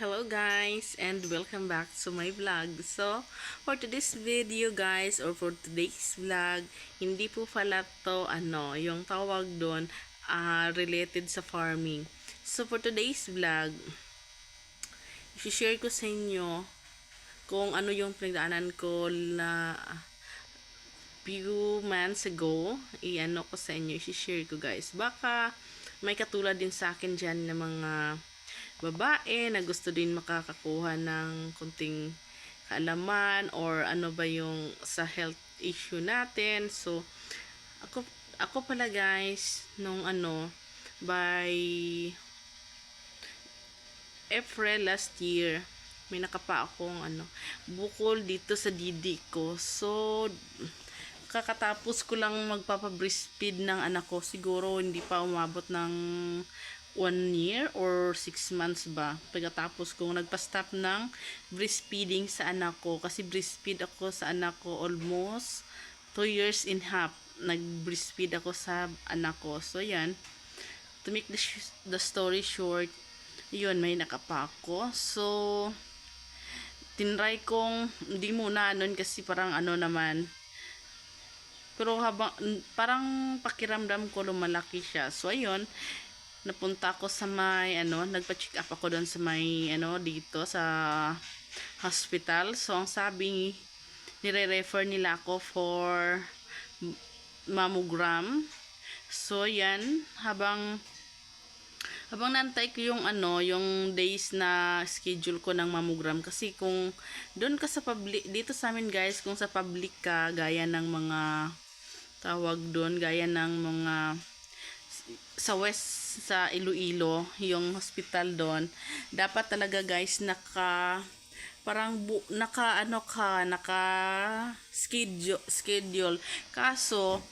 Hello guys and welcome back to my vlog. So, for today's video guys or for today's vlog, hindi po pala to ano, yung tawag doon ah, related sa farming. So, for today's vlog, i-share ko sa inyo kung ano yung pinagdaanan ko na few months ago. I-ano ko sa inyo, i-share ko guys. Baka may katulad din sa akin dyan ng mga babae na gusto din makakakuha ng kunting kaalaman or ano ba yung sa health issue natin. So, ako, ako pala guys, nung ano, by April last year, may nakapa akong ano, bukol dito sa didi ko. So, kakatapos ko lang magpapa-breastfeed ng anak ko. Siguro hindi pa umabot ng one year or six months ba. Pagkatapos kong nagpa-stop ng breastfeeding sa anak ko. Kasi breastfeed ako sa anak ko almost two years and half. Nag-breastfeed ako sa anak ko. So, yan. To make the, sh- the story short, yun, may nakapa ako. So, tinry kong, hindi muna nun kasi parang ano naman, pero habang, parang pakiramdam ko lumalaki siya. So, ayun, napunta ako sa may, ano, nagpa-check up ako doon sa may, ano, dito sa hospital. So, ang sabi, nire-refer nila ako for mammogram. So, yan, habang habang nantay ko yung ano, yung days na schedule ko ng mammogram kasi kung doon ka sa public dito sa amin guys, kung sa public ka gaya ng mga tawag doon, gaya ng mga sa west sa Iloilo, yung hospital doon, dapat talaga guys naka parang bu, naka ano ka, naka schedule schedule. Kaso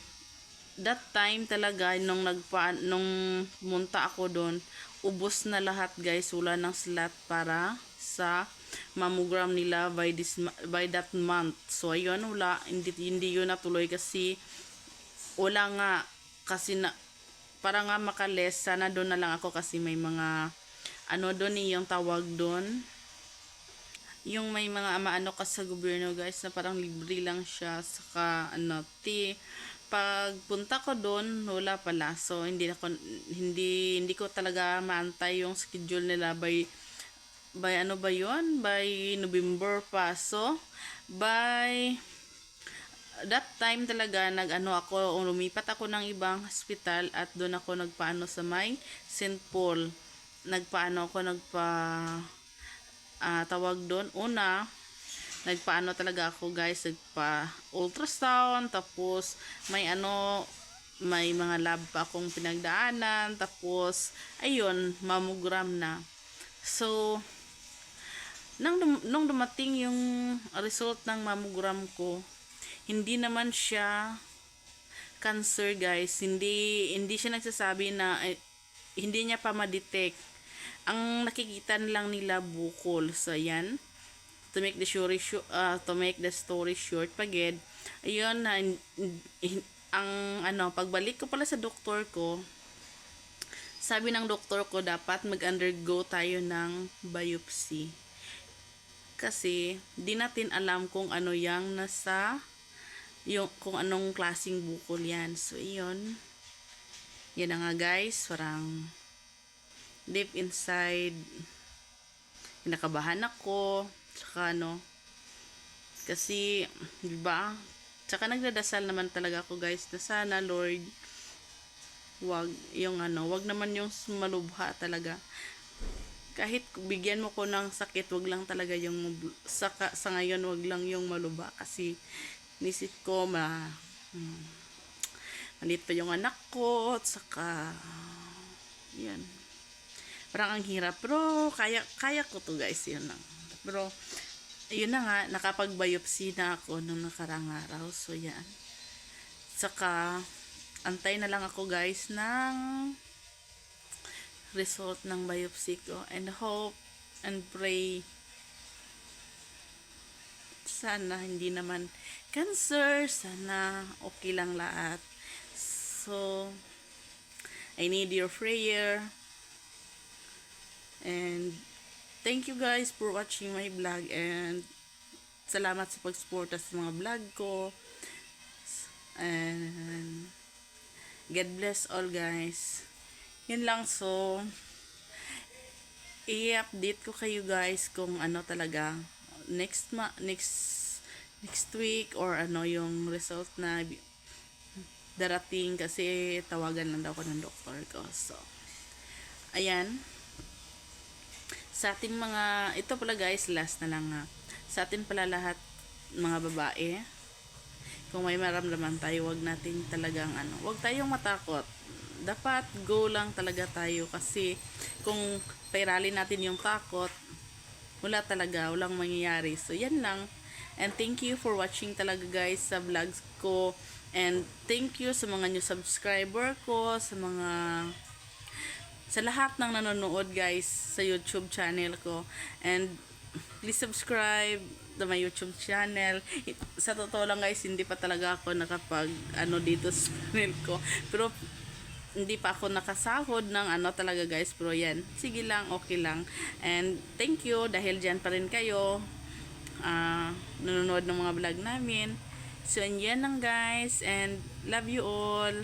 that time talaga nung nagpa nung munta ako doon ubos na lahat guys wala nang slot para sa mammogram nila by this by that month so ayun wala hindi hindi yun natuloy kasi wala nga kasi na para nga makales sana doon na lang ako kasi may mga ano doon eh, yung tawag doon. Yung may mga ama-ano ka sa gobyerno guys na parang libre lang siya saka ano ti pagpunta ko doon wala pala. So hindi ako hindi hindi ko talaga maantay yung schedule nila by by ano ba yon by November pa. So by that time talaga nag-ano ako lumipat ako ng ibang hospital at doon ako nagpaano sa may St. Paul nagpaano ako nagpa ah, tawag doon una nagpaano talaga ako guys nagpa ultrasound tapos may ano may mga lab pa akong pinagdaanan tapos ayun mammogram na so nang nung dumating yung result ng mammogram ko hindi naman siya cancer guys. Hindi hindi siya nagsasabi na eh, hindi niya pa ma-detect. Ang nakikita lang nila bukol. So yan to make the story short, uh, to make the story short pagid ayun na ang ano pagbalik ko pala sa doktor ko sabi ng doktor ko dapat mag-undergo tayo ng biopsy. Kasi di natin alam kung ano yang nasa yung kung anong klasing bukol yan. So iyon. Yan nga guys. Parang deep inside. Kinakabahan ako. Tsaka ano, kasi, di ba? Tsaka nagdadasal naman talaga ako guys na sana Lord, wag yung ano, wag naman yung malubha talaga. Kahit bigyan mo ko ng sakit, wag lang talaga yung sa, sa ngayon wag lang yung malubha. Kasi nisip ko ma hmm, malit pa yung anak ko at saka yan parang ang hirap pero kaya kaya ko to guys yun lang pero, yun na nga, nakapag-biopsy na ako nung nakarang araw. So, yan. Saka, antay na lang ako guys ng result ng biopsy ko. And hope and pray sana hindi naman cancer. Sana okay lang lahat. So, I need your prayer. And thank you guys for watching my vlog and salamat sa pag-suporta sa mga vlog ko. And God bless all guys. Yun lang so i-update ko kayo guys kung ano talaga next ma next next week or ano yung result na darating kasi tawagan lang daw ko ng doktor ko. So, ayan. Sa ating mga, ito pala guys, last na lang ha. Sa atin pala lahat, mga babae, kung may maramdaman tayo, wag natin talagang ano, wag tayong matakot. Dapat go lang talaga tayo kasi kung pairali natin yung takot, wala talaga, walang mangyayari. So, yan lang. And thank you for watching talaga guys sa vlogs ko. And thank you sa mga new subscriber ko, sa mga sa lahat ng nanonood guys sa YouTube channel ko. And please subscribe to my YouTube channel. Sa totoo lang guys, hindi pa talaga ako nakapag ano dito sa channel ko. Pero hindi pa ako nakasahod ng ano talaga guys. Pero yan, sige lang, okay lang. And thank you dahil dyan pa rin kayo ah nanonood ng mga vlog namin. So, yan lang guys. And love you all.